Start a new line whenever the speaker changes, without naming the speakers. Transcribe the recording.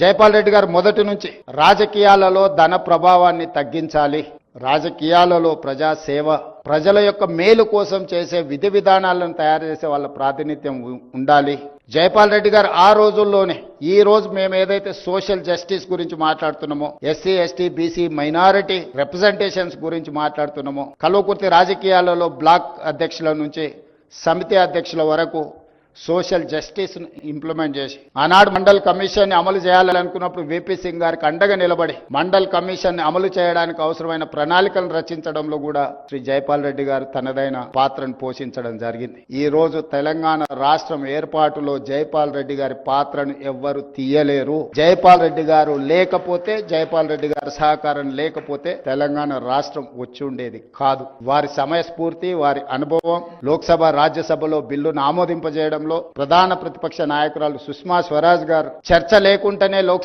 జైపాల్ రెడ్డి గారు మొదటి నుంచి రాజకీయాలలో ధన ప్రభావాన్ని తగ్గించాలి. రాజకీయాలలో ప్రజా సేవ ప్రజల యొక్క మేలు కోసం చేసే విధి విధానాలను తయారు చేసే వాళ్ళ ప్రాతినిధ్యం ఉండాలి. జైపాల్ రెడ్డి గారు ఆ రోజుల్లోనే ఈ రోజు మేము ఏదైతే సోషల్ జస్టిస్ గురించి మాట్లాడుతున్నామో SC ST BC minority representations గురించి మాట్లాడుతున్నామో కల్వకుర్తి రాజకీయాలలో బ్లాక్ అధ్యక్షుల నుంచి సమితి అధ్యక్షుల వరకు సోషల్ జస్టిస్ ఇంప్లిమెంట్ చేసి. ఆనాడు మండల్ కమిషన్ అమలు చేయాలనుకున్నప్పుడు విపి సింగ్ గారికి అండగా నిలబడి మండల్ కమిషన్ అమలు చేయడానికి అవసరమైన ప్రణాళికలను రచించడంలో కూడా శ్రీ జైపాల్ రెడ్డి గారు తనదైన పాత్రను పోషించడం జరిగింది. ఈ రోజు తెలంగాణ రాష్ట్రం ఏర్పాటులో జైపాల్ రెడ్డి గారి పాత్రను ఎవ్వరు తీయలేరు. జైపాల్ రెడ్డి గారు లేకపోతే జైపాల్ రెడ్డి గారి సహకారం లేకపోతే తెలంగాణ రాష్ట్రం వచ్చి ఉండేది కాదు. వారి సమయస్ఫూర్తి వారి అనుభవం లోక్సభ రాజ్యసభలో బిల్లును ఆమోదింపజేయడం విషయంలో ప్రధాన ప్రతిపక్ష నాయకురాలు సుష్మా స్వరాజ్ గారు చర్చ లేకుంటేనే లోక్సభ